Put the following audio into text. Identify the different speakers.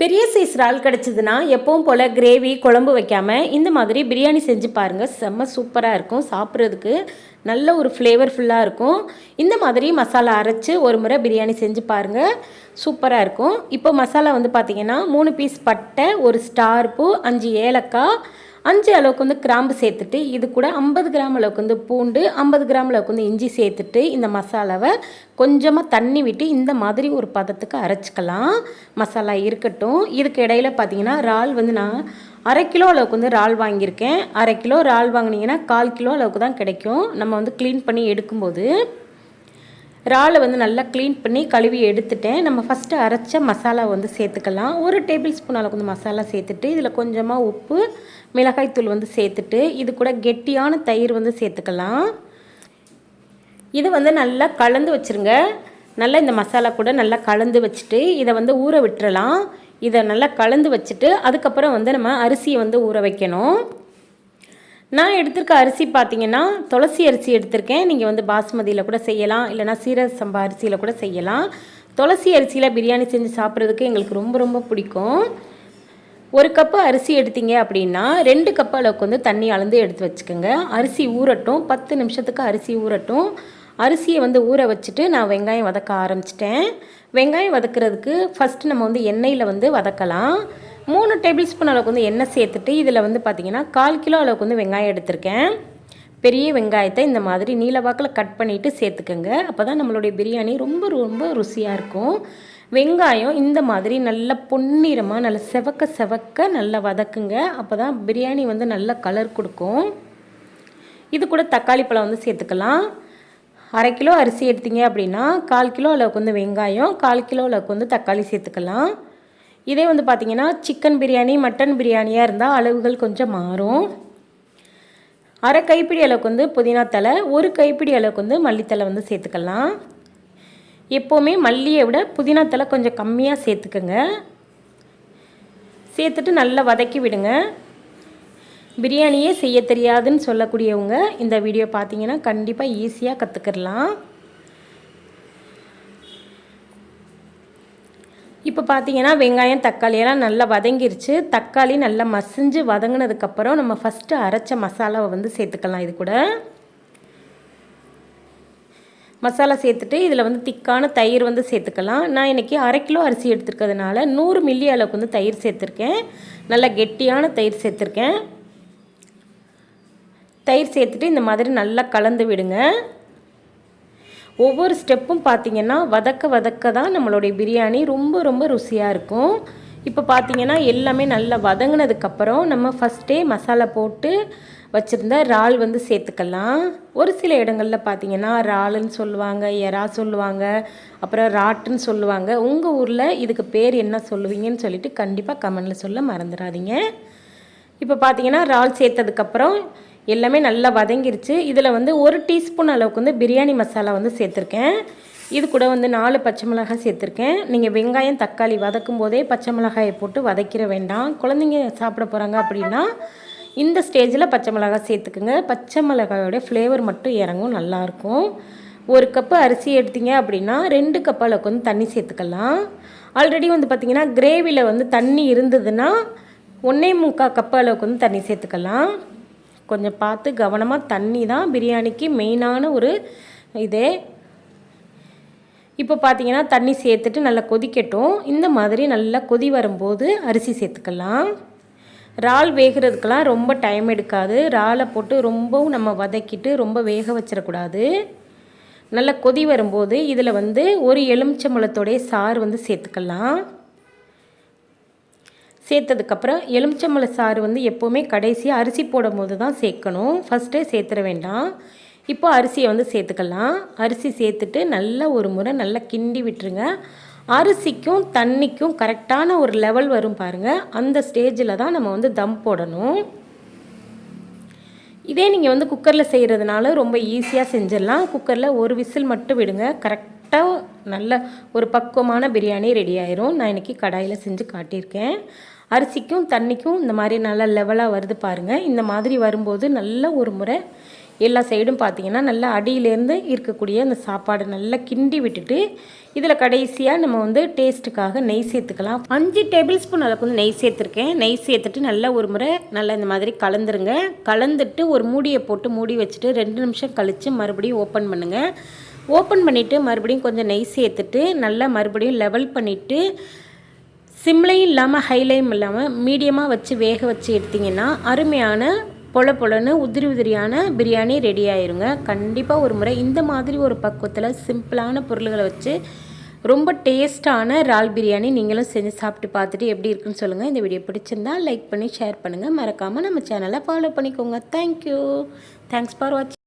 Speaker 1: பெரிய சைஸ் இறால் கிடச்சிதுன்னா எப்பவும் போல் கிரேவி குழம்பு வைக்காமல் இந்த மாதிரி பிரியாணி செஞ்சு பாருங்கள் செம்ம சூப்பராக இருக்கும். சாப்பிட்றதுக்கு நல்ல ஒரு ஃப்ளேவர்ஃபுல்லாக இருக்கும். இந்த மாதிரி மசாலா அரைச்சி ஒரு முறை பிரியாணி செஞ்சு பாருங்கள் சூப்பராக இருக்கும். இப்போ மசாலா வந்து பார்த்திங்கன்னா மூணு பீஸ் பட்டை ஒரு ஸ்டார் பூ அஞ்சு ஏலக்காய் அஞ்சு அளவுக்கு வந்து கிராம்பு சேர்த்துட்டு இது கூட ஐம்பது கிராம் அளவுக்கு வந்து பூண்டு ஐம்பது கிராம் அளவுக்கு வந்து இஞ்சி சேர்த்துட்டு இந்த மசாலாவை கொஞ்சமாக தண்ணி விட்டு இந்த மாதிரி ஒரு பதத்துக்கு அரைச்சிக்கலாம். மசாலா இருக்கட்டும். இதுக்கு இடையில பார்த்தீங்கன்னா இறால் வந்து நான் அரை கிலோ அளவுக்கு வந்து இறால் வாங்கியிருக்கேன். அரை கிலோ இறால் வாங்கினீங்கன்னா கால் கிலோ அளவுக்கு தான் கிடைக்கும். நம்ம வந்து க்ளீன் பண்ணி எடுக்கும்போது இறாலை வந்து நல்லா க்ளீன் பண்ணி கழுவி எடுத்துட்டேன். நம்ம ஃபஸ்ட்டு அரைச்ச மசாலா வந்து சேர்த்துக்கலாம். ஒரு டேபிள் ஸ்பூன் அளவுக்கு வந்து மசாலா சேர்த்துட்டு இதில் கொஞ்சமாக உப்பு மிளகாய்த்தூள் வந்து சேர்த்துட்டு இது கூட கெட்டியான தயிர் வந்து சேர்த்துக்கலாம். இது வந்து நல்லா கலந்து வச்சுருங்க. நல்லா இந்த மசாலா கூட நல்லா கலந்து வச்சுட்டு இதை வந்து ஊற விட்டுறலாம். இதை நல்லா கலந்து வச்சுட்டு அதுக்கப்புறம் வந்து நம்ம அரிசியை வந்து ஊற வைக்கணும். நான் எடுத்திருக்க அரிசி பார்த்தீங்கன்னா துளசி அரிசி எடுத்திருக்கேன். நீங்கள் வந்து பாஸ்மதியில் கூட செய்யலாம். இல்லைனா சீரக சம்பா அரிசியில் கூட செய்யலாம். துளசி அரிசியில் பிரியாணி செஞ்சு சாப்பிட்றதுக்கு எங்களுக்கு ரொம்ப ரொம்ப பிடிக்கும். ஒரு கப்பு அரிசி எடுத்தீங்க அப்படின்னா ரெண்டு கப்பு அளவுக்கு வந்து தண்ணி அளந்து எடுத்து வச்சுக்கோங்க. அரிசி ஊறட்டும். பத்து நிமிஷத்துக்கு அரிசி ஊறட்டும். அரிசியை வந்து ஊற வச்சுட்டு நான் வெங்காயம் வதக்க ஆரம்பிச்சிட்டேன். வெங்காயம் வதக்கிறதுக்கு ஃபஸ்ட்டு நம்ம வந்து எண்ணெயில் வந்து வதக்கலாம். மூணு டேபிள் ஸ்பூன் அளவுக்கு வந்து எண்ணெய் சேர்த்துட்டு இதில் வந்து பார்த்திங்கன்னா கால் கிலோ அளவுக்கு வந்து வெங்காயம் எடுத்திருக்கேன். பெரிய வெங்காயத்தை இந்த மாதிரி நீலவாக்கில் கட் பண்ணிவிட்டு சேர்த்துக்கோங்க. அப்போ தான் நம்மளுடைய பிரியாணி ரொம்ப ரொம்ப ருசியாக இருக்கும். வெங்காயம் இந்த மாதிரி நல்ல பொன்னிறமாக நல்ல செவக்க செவக்க நல்லா வதக்குங்க. அப்போ தான் பிரியாணி வந்து நல்ல கலர் கொடுக்கும். இது கூட தக்காளி பழம் வந்து சேர்த்துக்கலாம். அரை கிலோ அரிசி எடுத்தீங்க அப்படின்னா கால் கிலோ அளவுக்கு வந்து வெங்காயம் கால் கிலோ அளவுக்கு வந்து தக்காளி சேர்த்துக்கலாம். இதே வந்து பார்த்திங்கன்னா சிக்கன் பிரியாணி மட்டன் பிரியாணியாக இருந்தால் அளவுகள் கொஞ்சம் மாறும். அரை கைப்பிடி அளவுக்கு வந்து புதினா தலை ஒரு கைப்பிடி அளவுக்கு வந்து மல்லித்தலை வந்து சேர்த்துக்கலாம். எப்போவுமே மல்லியை விட புதினா தலை கொஞ்சம் கம்மியாக சேர்த்துக்கோங்க. சேர்த்துட்டு நல்லா வதக்கி விடுங்க. பிரியாணியே செய்ய தெரியாதுன்னு சொல்லக்கூடியவங்க இந்த வீடியோ பார்த்தீங்கன்னா கண்டிப்பாக ஈஸியாக கற்றுக்கிடலாம் இப்போ பார்த்தீங்கன்னா வெங்காயம் தக்காளி எல்லாம் நல்லா வதங்கிருச்சு. தக்காளி நல்லா மசிஞ்சு வதங்கினதுக்கப்புறம் நம்ம ஃபஸ்ட்டு அரைச்ச மசாலாவை வந்து சேர்த்துக்கலாம் இது கூட. மசாலா சேர்த்துட்டு இதில் வந்து திக்கான தயிர் வந்து சேர்த்துக்கலாம். நான் இன்றைக்கி அரை கிலோ அரிசி எடுத்துருக்கிறதுனால நூறு மில்லி அளவுக்கு வந்து தயிர் சேர்த்துருக்கேன். நல்லா கெட்டியான தயிர் சேர்த்துருக்கேன். தயிர் சேர்த்துட்டு இந்த மாதிரி நல்லா கலந்து விடுங்க. ஒவ்வொரு ஸ்டெப்பும் பார்த்திங்கன்னா வதக்க வதக்க தான் நம்மளுடைய பிரியாணி ரொம்ப ரொம்ப ருசியாக இருக்கும். இப்போ பார்த்திங்கன்னா எல்லாமே நல்லா வதங்கினதுக்கப்புறம் நம்ம ஃபஸ்ட்டே மசாலா போட்டு வச்சுருந்த இறால் வந்து சேர்த்துக்கலாம். ஒரு சில இடங்களில் பார்த்தீங்கன்னா இறாலுன்னு சொல்லுவாங்க எறா சொல்லுவாங்க அப்புறம் ராட்டுன்னு சொல்லுவாங்க. உங்கள் ஊரில் இதுக்கு பேர் என்ன சொல்லுவீங்கன்னு சொல்லிட்டு கண்டிப்பாக கமெண்டில் சொல்ல மறந்துடாதீங்க. இப்போ பார்த்தீங்கன்னா இறால் சேர்த்ததுக்கப்புறம் எல்லாமே நல்லா வதங்கிருச்சு. இதில் வந்து ஒரு டீஸ்பூன் அளவுக்கு வந்து பிரியாணி மசாலா வந்து சேர்த்துருக்கேன். இது கூட வந்து நாலு பச்சை மிளகாய் சேர்த்துருக்கேன். நீங்கள் வெங்காயம் தக்காளி வதக்கும் போதே பச்சை மிளகாயை போட்டு வதக்கிற வேண்டாம். குழந்தைங்க சாப்பிட போகிறாங்க அப்படின்னா இந்த ஸ்டேஜில் பச்சை மிளகாய் சேர்த்துக்குங்க. பச்சை மிளகாயோட ஃப்ளேவர் மட்டும் இறங்கும் நல்லாயிருக்கும் ஒரு கப்பு அரிசி எடுத்தீங்க அப்படின்னா ரெண்டு கப் அளவுக்கு வந்து தண்ணி சேர்த்துக்கலாம். ஆல்ரெடி வந்து பார்த்திங்கன்னா கிரேவியில் வந்து தண்ணி இருந்ததுன்னா ஒன்றே முக்கால் கப் அளவுக்கு வந்து தண்ணி சேர்த்துக்கலாம். கொஞ்சம் பார்த்து கவனமாக தண்ணி தான் பிரியாணிக்கு மெயினான ஒரு இதே. இப்போ பார்த்தீங்கன்னா தண்ணி சேர்த்துட்டு நல்லா கொதிக்கட்டும். இந்த மாதிரி நல்லா கொதி வரும்போது அரிசி சேர்த்துக்கலாம். இறால் வேகிறதுக்கெல்லாம் ரொம்ப டைம் எடுக்காது. இறாலை போட்டு ரொம்பவும் நம்ம வதக்கிட்டு ரொம்ப வேக வச்சிடக்கூடாது. நல்லா கொதி வரும்போது இதில் வந்து ஒரு எலுமிச்சம்பழத்தோடைய சாறு வந்து சேர்த்துக்கலாம். சேர்த்ததுக்கப்புறம் எலுமிச்சம்பழ சாறு வந்து எப்போவுமே கடைசியாக அரிசி போடும்போது தான் சேர்க்கணும். ஃபஸ்ட்டே சேர்த்துட வேண்டாம். இப்போ அரிசியை வந்து சேர்த்துக்கலாம். அரிசி சேர்த்துட்டு நல்லா ஒரு முறை நல்லா கிண்டி விட்டுருங்க. அரிசிக்கும் தண்ணிக்கும் கரெக்டான ஒரு லெவல் வரும் பாருங்கள் அந்த ஸ்டேஜில் தான் நம்ம வந்து தம் போடணும். இதே நீங்கள் வந்து குக்கரில் செய்கிறதுனால ரொம்ப ஈஸியாக செஞ்சிடலாம். குக்கரில் ஒரு விசில் மட்டும் விடுங்க. கரெக்டாக நல்ல ஒரு பக்குவமான பிரியாணி ரெடி ஆயிரும். நான் இன்றைக்கி கடாயில் செஞ்சு காட்டியிருக்கேன். அரிசிக்கும் தண்ணிக்கும் இந்த மாதிரி நல்லா லெவலாக வருது பாருங்கள் இந்த மாதிரி வரும்போது நல்ல ஒரு முறை எல்லா சைடும் பார்த்திங்கன்னா நல்லா அடியிலேருந்து இருக்கக்கூடிய அந்த சாப்பாடு நல்லா கிண்டி விட்டுட்டு இதில் கடைசியாக நம்ம வந்து டேஸ்ட்டுக்காக நெய் சேர்த்துக்கலாம். அஞ்சு டேபிள் ஸ்பூன் அளவுக்கு வந்து நெய் சேர்த்துருக்கேன். நெய் சேர்த்துட்டு நல்லா ஒரு முறை நல்லா இந்த மாதிரி கலந்துருங்க. கலந்துட்டு ஒரு மூடியை போட்டு மூடி வச்சுட்டு ரெண்டு நிமிஷம் கழித்து மறுபடியும் ஓப்பன் பண்ணுங்கள் ஓப்பன் பண்ணிவிட்டு மறுபடியும் கொஞ்சம் நெய் சேர்த்துட்டு நல்லா மறுபடியும் லெவல் பண்ணிவிட்டு சிம்லையும் இல்லாமல் ஹைலையும் இல்லாமல் மீடியமாக வச்சு வேக வச்சு எடுத்திங்கன்னா அருமையான பொல பொலன்னு உதிரி உதிரியான பிரியாணி ரெடி ஆயிருங்க. கண்டிப்பாக ஒரு முறை இந்த மாதிரி ஒரு பக்குவத்தில் சிம்பிளான பொருள்களை வச்சு ரொம்ப டேஸ்ட்டான இறால் பிரியாணி நீங்களும் செஞ்சு சாப்பிட்டு பார்த்துட்டு எப்படி இருக்குன்னு சொல்லுங்கள் இந்த வீடியோ பிடிச்சிருந்தா லைக் பண்ணி ஷேர் பண்ணுங்கள் மறக்காமல் நம்ம சேனலை ஃபாலோ பண்ணிக்கோங்க. தேங்க்யூ தேங்க்ஸ் ஃபார் வாட்சிங்